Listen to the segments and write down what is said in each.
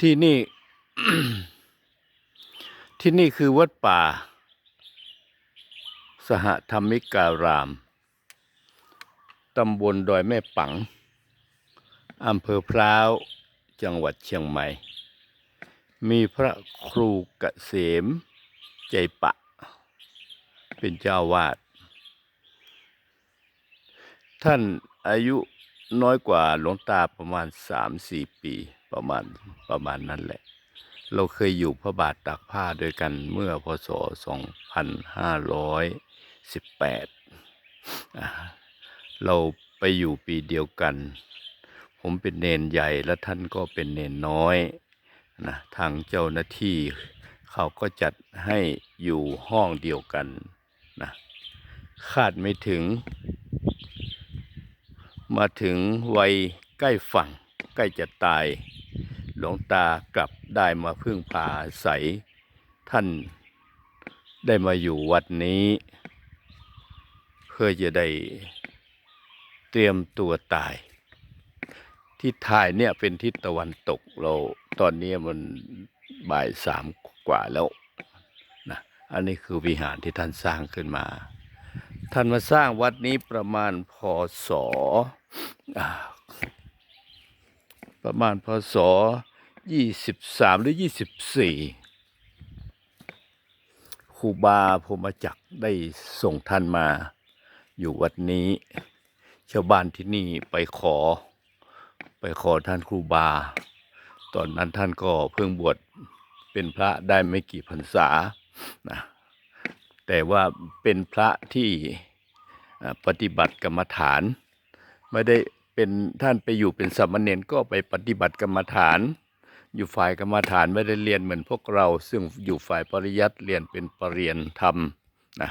ที่นี่ ที่นี่คือวัดป่า สหธรรมิการาม ตำบลดอยแม่ปัง อำเภอพร้าว จังหวัดเชียงใหม่ มีพระครูเกษม ใจปะ เป็นเจ้าวาด ท่านอายุน้อยกว่าหลวงตาประมาณสามสี่ปี ประมาณประมาณนั้นแหละ เราเคยอยู่พระบาทตากผ้าด้วยกันเมื่อพศ 2518อ่าเราไปอยู่ปีเดียวกัน ผมเป็นเนนใหญ่และท่านก็เป็นเนนน้อยนะทางเจ้าหน้าที่เขาก็จัดให้อยู่ห้องเดียวกันนะคาดไม่ถึง มาถึงวัยใกล้ฝั่ง ใกล้จะตาย ลวงตากลับได้มาพึ่งพาอาศัยท่านได้มาอยู่วัดนี้ เพื่อจะได้เตรียมตัวตาย ที่ถ่ายเนี่ยเป็นทิศตะวันตกเราตอนนี้มันบ่ายสามกว่าแล้วนะอันนี้คือวิหารที่ท่านสร้างขึ้นมา ท่านมาสร้างวัดนี้ประมาณพศอ่าประมาณพศ ยี่สิบสามหรือยี่สิบสี่ครูบาพมจักได้ส่งท่านมา อยู่วัดนี้ชาวบ้านที่นี่ไปขอ ไปขอท่านครูบา ตอนนั้นท่านก็เพิ่งบวชเป็นพระได้ไม่กี่พรรษานะแต่ว่าเป็นพระที่ปฏิบัติกรรมฐาน ไม่ได้เป็นท่านไปอยู่เป็นสามเณรก็ไปปฏิบัติกรรมฐาน อยู่ฝ่ายกรรมฐานไม่ได้เรียนเหมือนพวกเรา ซึ่งอยู่ฝ่ายปริยัติเรียนเป็นปรริญญธรรมนะ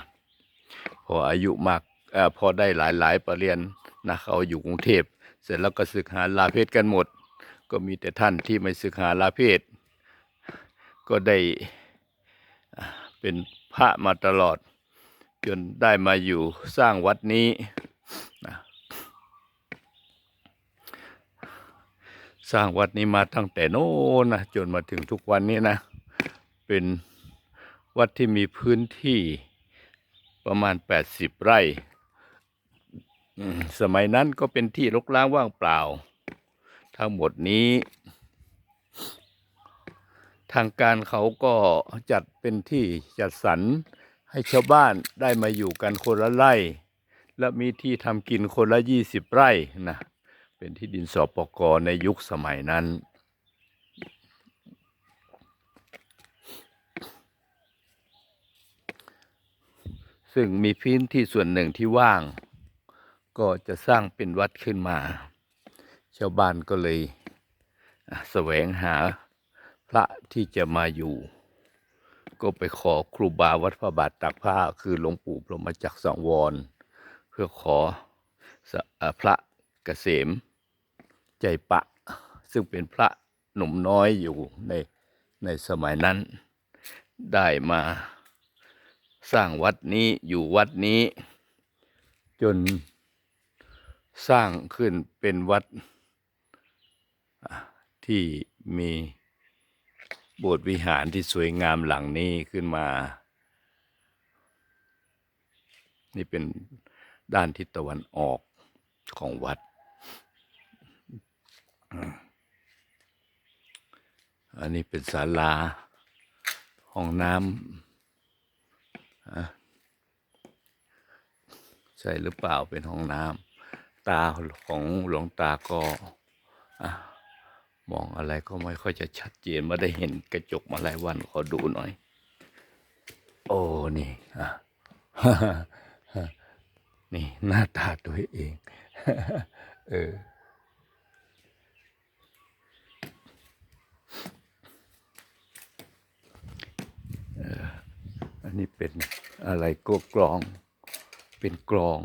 พออายุมากอพอได้หลายหลายปรริญญนะเขาอยู่กรุงเทพเสร็จแล้วก็ศึกหาลาเพศกันหมด ก็มีแต่ท่านที่ไม่ศึกหาลาเพศ ก็ได้เป็นพระมาตลอด จนได้มาอยู่สร้างวัดนี้นะ สร้างวัดนี้มาตั้งแต่โน้นนะจนมาถึงทุกวันนี้นะ เป็นวัดที่มีพื้นที่ประมาณ 80 ไร่สมัยนั้นก็เป็นที่รกร้างว่างเปล่า ทั้งหมดนี้ ทางการเขาก็จัดเป็นที่จัดสรรให้ชาวบ้านได้มาอยู่กันคนละไร่ และมีที่ทำกินคนละยี่สิบไร่นะ เป็นที่ดินสอปกในยุคสมัยนั้นซึ่งมีพื้นที่ส่วนหนึ่งที่ว่าง ก็จะสร้างเป็นวัดขึ้นมา ชาวบ้านก็เลยแสวงหาพระที่จะมาอยู่ ก็ไปขอครูบาวัดพระบาทตากผ้าคือหลวงปู่พรหมจักสังวร เพื่อขอสะอ่าพระเกษม ใจปะ ซึ่งเป็นพระหนุ่มน้อยอยู่ในในสมัยนั้น ได้มาสร้างวัดนี้อยู่วัดนี้ จนสร้างขึ้นเป็นวัดที่มีโบสถ์วิหารที่สวยงามหลังนี้ขึ้นมา นี่เป็นด้านทิศตะวันออกของวัด อันนี้เป็นศาลา ห้องน้ำใช่หรือเปล่าเป็นห้องน้ำตาของหลวงตาก็อมองอะไรก็ไม่ค่อยจะชัดเจนไม่ได้เห็นกระจกมาหลายวันขอดูหน่อย โอ้นี่อะนี่หน้าตาตัวเอง เออ อันนี้เป็นอะไรก็กลอง เป็นกลอง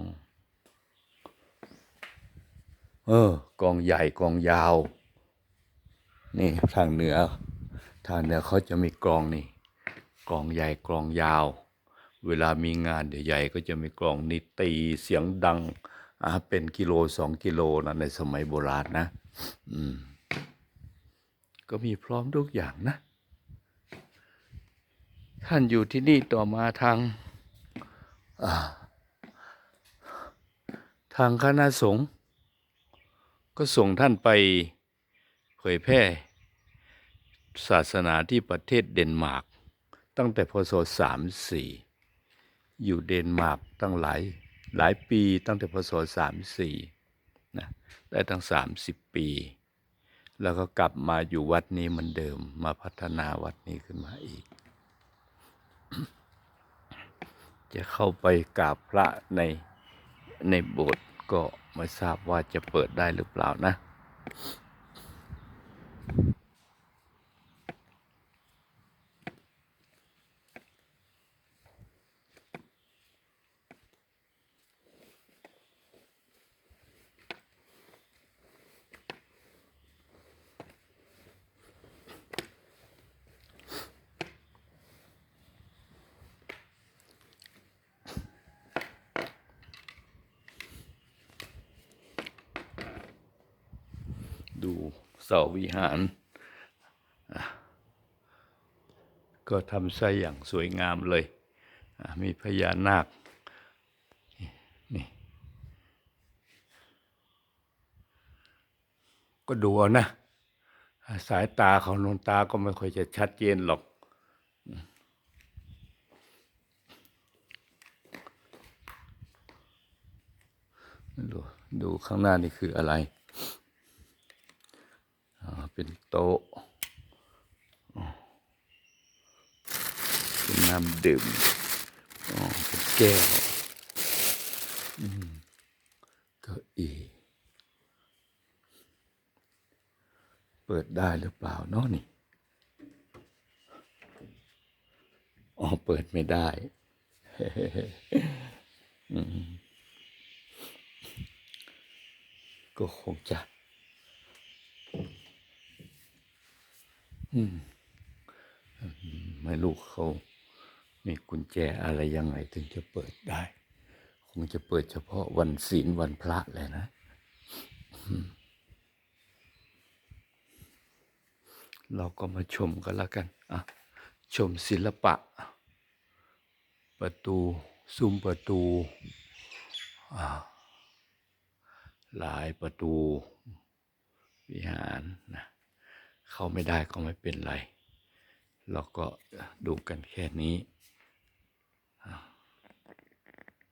เออกองใหญ่กองยาว นี่ทางเหนือ ทางเหนือเขาจะมีกลองนี่กลองใหญ่กลองยาว เวลามีงานใหญ่ๆก็จะมีกลองนี่ตีเสียงดังอ่าเป็นกิโลสองกิโลนะในสมัยโบราณนะ อืม ก็มีพร้อมทุกอย่างนะ ท่านอยู่ที่นี่ต่อมาทางาทางคณะสงฆ์ก็ส่งท่านไปเผยแพร่ ศาสนาที่ประเทศเดนมาร์กตั้งแต่พศสามสี่อยู่เดนมาร์กตั้งหลายหลายปีตั้งแต่พศสามสี่นะได้ตั้งสามสิบปี แล้วก็กลับมาอยู่วัดนี้เหมือนเดิม มาพัฒนาวัดนี้ขึ้นมาอีก จะเข้าไปกราบพระในในโบสถ์ก็ไม่ทราบว่าจะเปิดได้หรือเปล่านะ ดู เสาวิหาร ก็ทำใส่อย่างสวยงามเลย มีพญานาคนี่ก็ดูเอานะ สายตาของนนตาก็ไม่ค่อยจะชัดเจนหรอกดูดูข้างหน้านี่คืออะไร เป็นโต๊ะเป็นน้ำดื่มเป็นแก้วเก็อีเปิดได้หรือเปล่าเนาะนี่อ๋อเปิดไม่ได้ก็คงจะ มไม่รู้เขามีกุญแจอะไรยังไงถึงจะเปิดได้ คงจะเปิดเฉพาะวันศีลวันพระแหละนะ เราก็มาชมกันล้วกัน อะ ชมศิลปะ ประตู ซุ้มประตู หลายประตู วิหารนะ เข้าไม่ได้ก็ไม่เป็นไร เราก็ดูกันแค่นี้